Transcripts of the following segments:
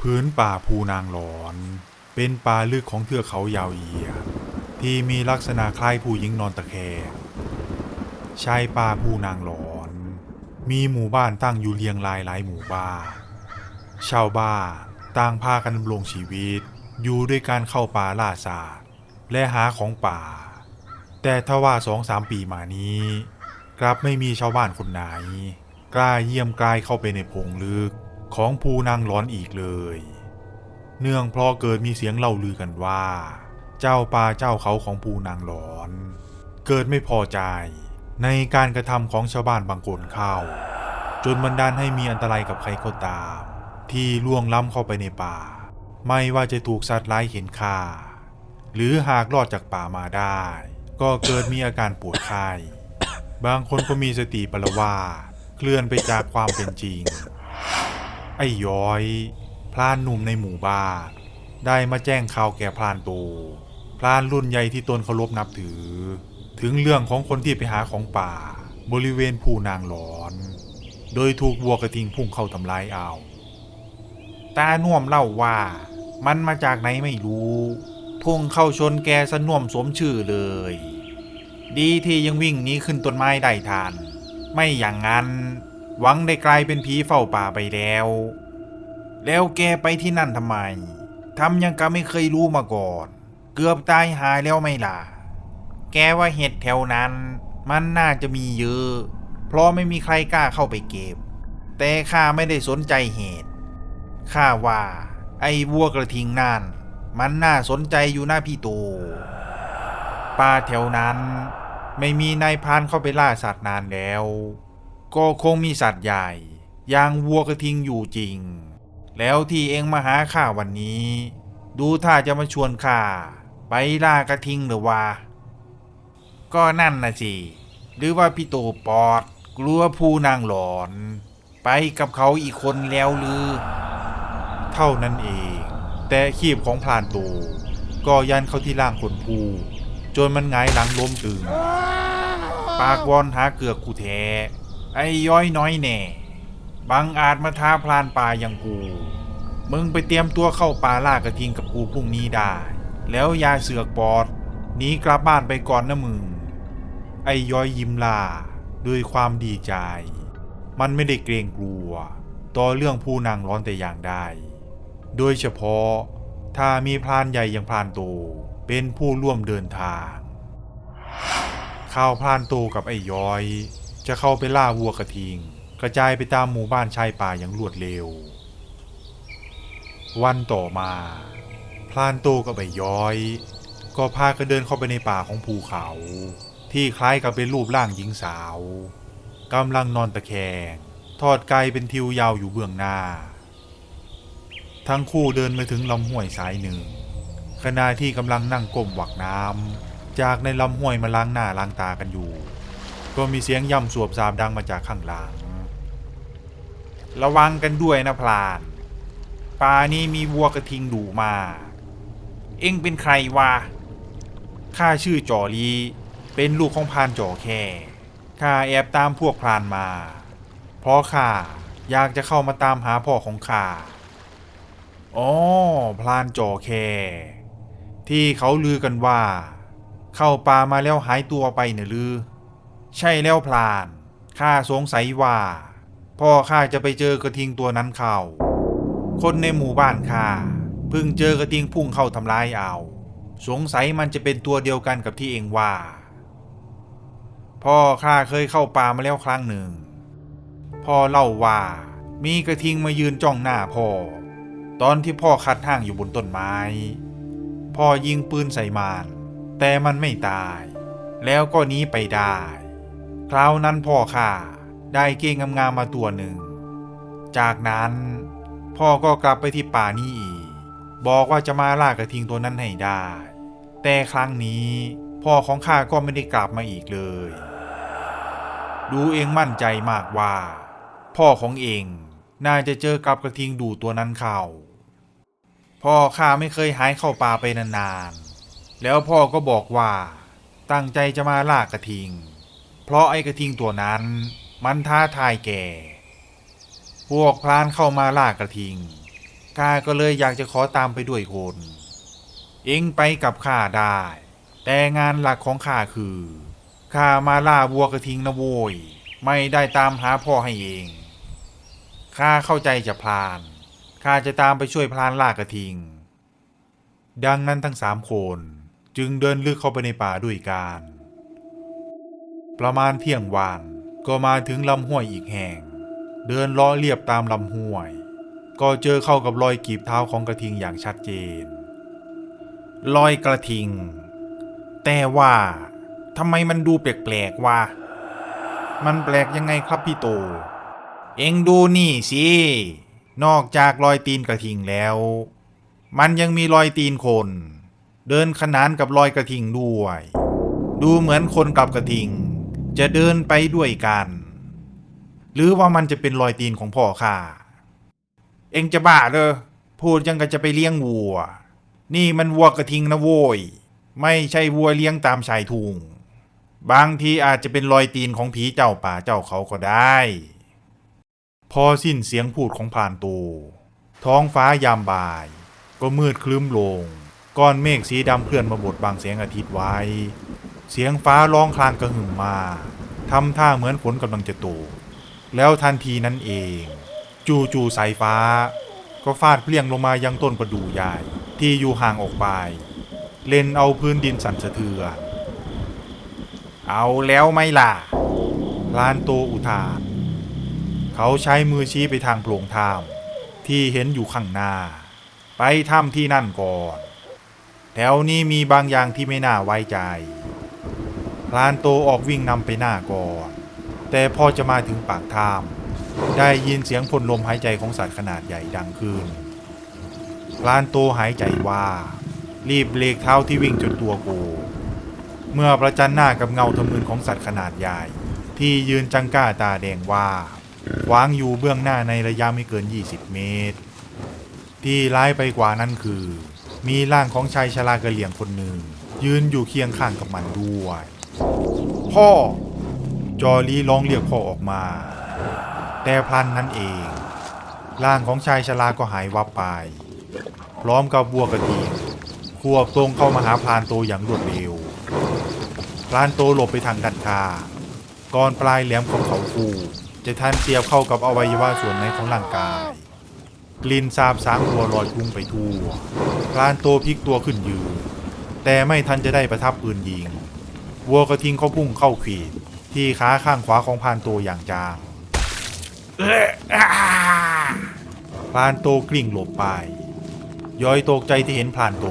พื้นป่าภูนางหลอน เป็นป่าลึกของเทือกเขายาวเหยียดที่มีลักษณะคล้ายผู้หญิงนอนตะแคงชายป่าภูนางหลอน มีหมู่บ้านตั้งอยู่เรียงรายหลายหมู่บ้านชาวบ้านต่างพากันดำรงชีวิต อยู่ด้วยการเข้าป่าล่าสัตว์และหาของป่า แต่ทว่าสองสามปีมานี้ กลับไม่มีชาวบ้านคนไหน กล้าเยี่ยมกลายเข้าไปในพงลึก ของภูนางร้อนอีกเลย เนื่องเพราะเกิดมีเสียงเล่าลือกันว่า เจ้าป่าเจ้าเขาของภูนางร้อน เกิดไม่พอใจในการกระทำของชาวบ้านบางคนเข้า จนบันดาลให้มีอันตรายกับใครก็ตาม ที่ล่วงล้ำเข้าไปในป่า ไม่ว่าจะถูกสัตว์ร้ายเห็นฆ่า หรือหากรอดจากป่ามาได้ ก็เกิดมีอาการปวดไข้บางคนก็มีสติปรวาเคลื่อนไปจากความเป็นจริง ไอ้ย้อย พลานหนุ่มในหมู่บ้าน ได้มาแจ้งข่าวแก่พลานโต พลานรุ่นใหญ่ที่ตนเคารพนับถือ ถึงเรื่องของคนที่ไปหาของป่า บริเวณภูนางหลอน โดยถูกวัวกระทิงพุ่งเข้าทำลายเอาตาน่วมเล่าว่า มันมาจากไหนไม่รู้ พุ่งเข้าชนแกสน่วมสมชื่อเลย ดีที่ยังวิ่งหนี้ขึ้นต้นไม้ได้ทันไม่อย่างนั้น หวังได้กลายเป็นผีเฝ้าป่าไปแล้ว แล้วแกไปที่นั่นทำไมทำยังกะไม่เคยรู้มาก่อน เกือบตายหายแล้วไม่ล่ะ แกว่าเห็ดแถวนั้น มันน่าจะมีเยอะ เพราะไม่มีใครกล้าเข้าไปเก็บ แต่ข้าไม่ได้สนใจเหตุข้าว่าไอ้วัวกระทิงนั่นมันน่าสนใจอยู่หน้าพี่โตป่าแถวนั้น ไม่มีนายพานเข้าไปล่าสัตว์นานแล้ว ก็คงมีสัตว์ใหญ่ อย่างวัวกระทิงอยู่จริง แล้วที่เองมาหาข้าวันนี้ ดูถ้าจะมาชวนข้าไปล่ากระทิงหรือว่าก็นั่นนะสิ หรือว่าพี่โตปอด กลัวผู้นางหลอน ไปกับเขาอีกคนแล้วหรือ เท่านั้นเอง แต่ขีบของพลานโตก็ยันเข้าที่ล่างคนผู้จนมันหงายหลังล้มตึง ปากวอนหาเกือกกูแท้ ไอ้ย้อยน้อยแน่บังอาจมาท้าพลานป่าอย่างกู มึงไปเตรียมตัวเข้าป่าล่ากระทิงกับกูพรุ่งนี้ได้ แล้วยาเสือกปอดหนีกลับบ้านไปก่อนนะมึง ไอ้ย้อยยิ้มลาด้วยความดีใจ มันไม่ได้เกรงกลัว ต่อเรื่องผู้นางร้อนแต่อย่างใด โดยเฉพาะถ้ามีพรานใหญ่อย่างพรานโตเป็นผู้ร่วมเดินทาง ข่าวพรานโตกับไอ้ย้อย จะเข้าไปล่าวัวกระทิง กระจายไปตามหมู่บ้านชายป่าอย่างรวดเร็ว วันต่อมาพรานโตกับไอ้ย้อย ก็พากันเดินเข้าไปในป่าของภูเขา ที่คล้ายกับเป็นรูปร่างหญิงสาวกำลังนอนตะแคง ทอดไกลเป็นทิวยาวอยู่เบื้องหน้า ทั้งคู่เดินมาถึงลำห้วยสายหนึ่ง ขณะที่กำลังนั่งก้มหวักน้ำจากในลำห้วยมาล้างหน้าล้างตากันอยู่ ก็มีเสียงย่ำสวบสาบดังมาจากข้างหลัง ระวังกันด้วยนะพลานป่านี้มีวัวกระทิงดุมา เอ็งเป็นใครวะ ข้าชื่อจอลีเป็นลูกของพรานจอแค่ข้าแอบตามพวกพรานมา เพราะข้าอยากจะเข้ามาตามหาพ่อของข้า อ๋อพลานจอแคที่เขาลือกันว่า เข้าป่ามาแล้วหายตัวไปเนอะลือ ใช่แล้วพลานข้าสงสัยว่า พ่อข้าจะไปเจอกระทิงตัวนั้นเข้าคนในหมู่บ้านข้าเพิ่งเจอกระทิงพุ่งเข้าทำลายเอา สงสัยมันจะเป็นตัวเดียวกันกับที่เองว่า พ่อข้าเคยเข้าป่ามาแล้วครั้งหนึ่ง พ่อเล่าว่ามีกระทิงมายืนจ้องหน้าพ่อ ตอนที่พ่อคัดห้างอยู่บนต้นไม้ พ่อยิงปืนใส่มันแต่มันไม่ตาย แล้วก็หนีไปได้ คราวนั้นพ่อข้าได้เก้งงามๆมาตัวหนึ่ง จากนั้นพ่อก็กลับไปที่ป่านี้อีก บอกว่าจะมาล่ากระทิงตัวนั้นให้ได้ แต่ครั้งนี้พ่อของข้าก็ไม่ได้กลับมาอีกเลย ดูเองมั่นใจมากว่า พ่อของเองน่าจะเจอกับกระทิงดูตัวนั้นเข้า พ่อข้าไม่เคยหายเข้าป่าไปนานๆ แล้วพ่อก็บอกว่าตั้งใจจะมาล่ากระทิง เพราะไอ้กระทิงตัวนั้น มันท้าทายแก่พวกพรานเข้ามาล่ากระทิงข้าก็เลยอยากจะขอตามไปด้วยคน เองไปกับข้าได้ แต่งานหลักของข้าคือข้ามาล่าวัวกระทิงนะโว้ยไม่ได้ตามหาพ่อให้เองข้าเข้าใจจะพลานข้าจะตามไปช่วยพลานล่ากระทิง ดังนั้นทั้งสามคนจึงเดินลึกเข้าไปในป่าด้วยกัน ประมาณเที่ยงวันก็มาถึงลำห้วยอีกแห่ง เดินเลาะเรียบตามลำห้วย ก็เจอเข้ากับรอยกีบเท้าของกระทิงอย่างชัดเจน รอยกระทิง แต่ว่าทำไมมันดูแปลกๆวะ มันแปลกยังไงครับพี่โต เอ็งดูนี่สิ นอกจากรอยตีนกระทิงแล้ว มันยังมีรอยตีนคน เดินขนานกับรอยกระทิงด้วย ดูเหมือนคนกับกระทิง จะเดินไปด้วยกัน หรือว่ามันจะเป็นรอยตีนของพ่อข้าเอ็งจะบ้าเลยพูดยังก็จะไปเลี้ยงวัว นี่มันวัวกระทิงนะโว้ย ไม่ใช่วัวเลี้ยงตามชายทุงบางทีอาจจะเป็นรอยตีนของผีเจ้าป่าเจ้าเขาก็ได้ พอสิ้นเสียงพูดของพรานโตท้องฟ้ายามบ่าย ก็มืดคลึ้มลง ก้อนเมฆสีดำเคลื่อนมาบดบังแสงอาทิตย์ไว้ เสียงฟ้าร้องคลางกระหึ่มมาทำท่าเหมือนฝนกำลังจะตกแล้วทันทีนั้นเอง จู่จู่ๆสายฟ้า ก็ฟาดเปลี่ยงลงมายังต้นประดู่ใหญ่ที่อยู่ห่างออกไป เล่นเอาพื้นดินสั่นสะเทือนเอาแล้วไม่ล่ะลานโตอุทาน เขาใช้มือชี้ไปทางโพรงถ้ำที่เห็นอยู่ข้างหน้า ไปถ้ำที่นั่นก่อน แถวนี้มีบางอย่างที่ไม่น่าไว้ใจ พลานโตออกวิ่งนำไปหน้าก่อนแต่พอจะมาถึงปากถ้ำได้ยินเสียงพ่นลมหายใจของสัตว์ขนาดใหญ่ดังขึ้นพลานโตหายใจว่า รีบเบรกเท้าที่วิ่งจนตัวโกเมื่อประจันหน้ากับเงาทะมึนของสัตว์ขนาดใหญ่ ที่ยืนจังก้าตาแดงว่าขวางอยู่เบื้องหน้าในระยะไม่เกิน 20 เมตร ที่ร้ายไปกว่านั้นคือ มีร่างของชายชรากระเหลี่ยงคนหนึ่ง ยืนอยู่เคียงข้างกับมันด้วย พ่อ จอรีร้องเรียกพ่อออกมา แต่พลันนั้นเอง ร่างของชายชราก็หายวับไป พร้อมกับวัวกระทิงควบตรงเข้ามาหาพลานโตอย่างรวดเร็ว พลานโตหลบไปทางด้านข้าก่อนปลายแหลมของเขาคูจะทันเสียบเข้ากับอวัยวะส่วนไหนของร่างกาย กลิ่นสาบสางวัวลอยพุ่งไปทั่ว พลานโตพลิกตัวขึ้นยืน แต่ไม่ทันจะได้ประทับปืนยิง วัวกระทิงเขาพุ่งเข้าขีดที่ขาข้างขวาของพานโตอย่างจางพานโตกลิ้งหลบไป ย้อยตกใจที่เห็นพานโต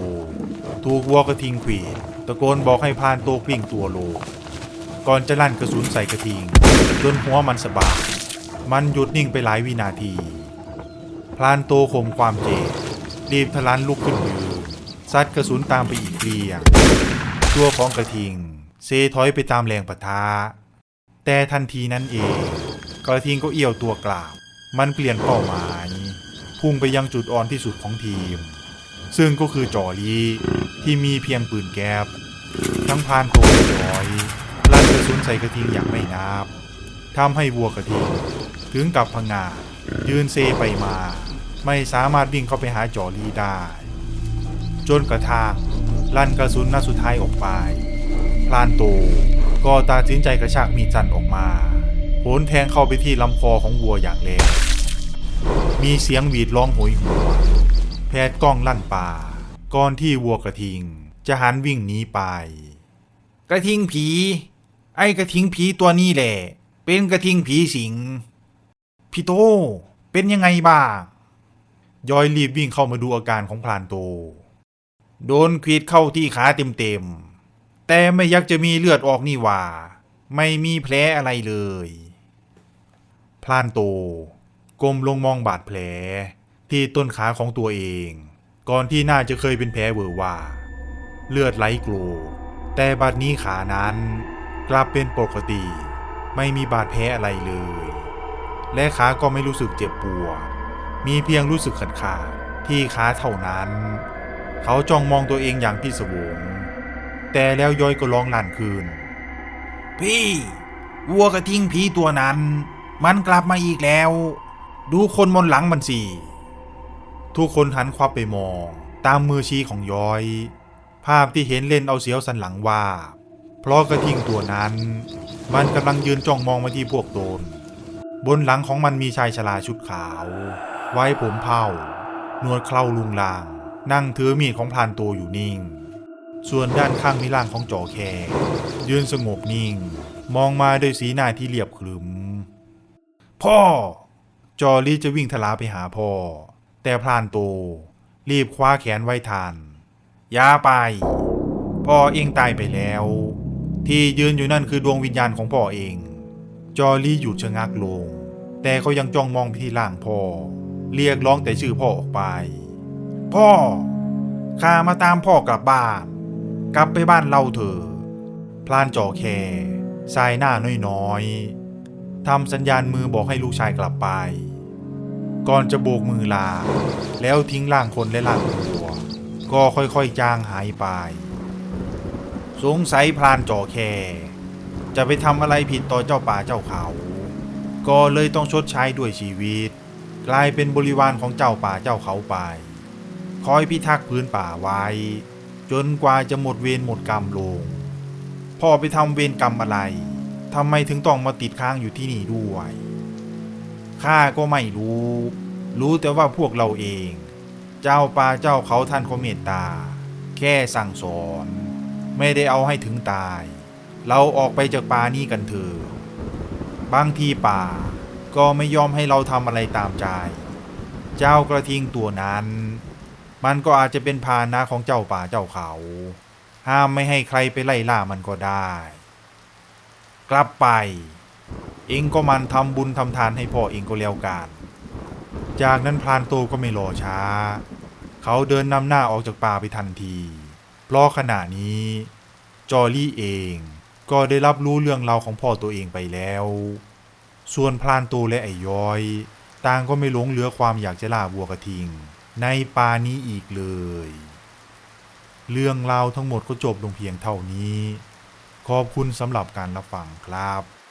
ถูกวัวกระทิงขีดตะโกนบอกให้พานโตกลิ้งตัวโลก่อนจะลั่นกระสุนใส่กระทิงจนหัวมันสะบัดมันหยุดนิ่งไปหลายวินาที พลานโตข่มความเจ็บรีบทะลันลุกขึ้นยืนซัดกระสุนตามไปอีกเรียงตัวของกระทิง เซถอยไปตามแรงปะทะแต่ทันทีนั้นเองกระทิงก็เอี่ยวตัวกลับมันเปลี่ยนเป้าหมาย พุ่งไปยังจุดอ่อนที่สุดของทีม ซึ่งก็คือจอรีที่มีเพียงปืนแก๊บทั้งพานโคจอยลั่นกระสุนใส่กระทิงอย่างไม่นับทำให้วัวกระทิง ถึงกับพังงายืนเซไปมา ไม่สามารถวิ่งเข้าไปหาจอรีได้ จนกระทั่งลั่นกระสุนนัดสุดท้ายออกไป พลานโตก็ตัดสินใจกระชากมีดสั้นออกมาโผลแทงเข้าไปที่ลำคอของวัวอย่างแรงมีเสียงหวีดร้องโหยหวนแพทย์กล้องลั่นป่า ก่อนที่วัวกระทิง จะหันวิ่งหนีไป กระทิงผี ไอ้กระทิงผีตัวนี้แหละ เป็นกระทิงผีสิง พี่โต เป็นยังไงบ้าง ยอยรีบวิ่งเข้ามาดูอาการของพลานโต โดนควีดเข้าที่ขาเต็มๆ แต่ไม่อยักจะมีเลือดออกนี่ว่า ไม่มีแผลอะไรเลย พลานโตก้มลงมองบาดแผล ที่ต้นขาของตัวเอง ก่อนที่น่าจะเคยเป็นแผลเวอร์ว่า เลือดไหลโกรกแต่บัดนี้ขานั้น กลับเป็นปกติ ไม่มีบาดแผลอะไรเลย และขาก็ไม่รู้สึกเจ็บปวดมีเพียงรู้สึกขัดขาที่ขาเท่านั้น เขาจ้องมองตัวเองอย่างพิศวง แต่แล้วย้อยก็ร้องลั่นคืน พี่วัวกระทิงผีตัวนั้น มันกลับมาอีกแล้ว ดูคนบนหลังมันสิทุกคนหันควับไปมอง ตามมือชี้ของย้อย ภาพที่เห็นเล่นเอาเสียวสันหลังว่า เพราะกระทิงตัวนั้น มันกำลังยืนจ้องมองมาที่พวกตนบนหลังของมันมีชายชราชุดขาว ไว้ผมเผาหนวดเคราลุงลาง นั่งถือมีดของพรานโตอยู่นิ่ง ส่วนด้านข้างมีร่างของจอแคยืนสงบนิ่ง มองมาด้วยสีหน้าที่เรียบขรึม พ่อ จอรี่จะวิ่งทลาไปหาพ่อ แต่พรานโต รีบคว้าแขนไว้ทันอย่าไป พ่อเองตายไปแล้ว ที่ยืนอยู่นั่นคือดวงวิญญาณของพ่อเอง จอรี่หยุดชะงักลง แต่เขายังจ้องมองไปที่ร่างพ่อ เรียกร้องแต่ชื่อพ่อออกไป พ่อข้ามาตามพ่อกลับบ้าน กลับไปบ้านเราเถอะพลานจ่อแคสายหน้าน้อยๆทำสัญญาณมือบอกให้ลูกชายกลับไป ก่อนจะโบกมือลา แล้วทิ้งร่างคนและร่างวัว ก็ค่อยๆจางหายไป สงสัยพลานจ่อแคจะไปทำอะไรผิดต่อเจ้าป่าเจ้าเขา ก็เลยต้องชดใช้ด้วยชีวิต กลายเป็นบริวารของเจ้าป่าเจ้าเขาไป คอยพิทักษ์พื้นป่าไว้ จนกว่าจะหมดเวรหมดกรรมลง พ่อไปทำเวรกรรมอะไรทำไมถึงต้องมาติดค้างอยู่ที่นี่ด้วยข้าก็ไม่รู้ รู้แต่ว่าพวกเราเอง เจ้าป่าเจ้าเขาท่านเขาเมตตา แค่สั่งสอน ไม่ได้เอาให้ถึงตาย เราออกไปจากป่านี้กันเถอะบางทีป่าก็ไม่ยอมให้เราทำอะไรตามใจ เจ้ากระทิงตัวนั้น มันก็อาจจะเป็นพาหนะของเจ้าป่าเจ้าเขา ห้ามไม่ให้ใครไปไล่ล่ามันก็ได้ กลับไป เองก็มันทำบุญทำทานให้พ่อเองก็แล้วกันจากนั้นพรานโตก็ไม่รอช้า เขาเดินนำหน้าออกจากป่าไปทันทีเพราะขณะนี้ จอรี่เองก็ได้รับรู้เรื่องราวของพ่อตัวเองไปแล้ว ส่วนพรานโตและไอ้ย้อย ต่างก็ไม่หลงเหลือความอยากจะล่าวัวกระทิง ในป่านี้อีกเลย เรื่องราวทั้งหมดก็จบลงเพียงเท่านี้ ขอบคุณสำหรับการรับฟังครับ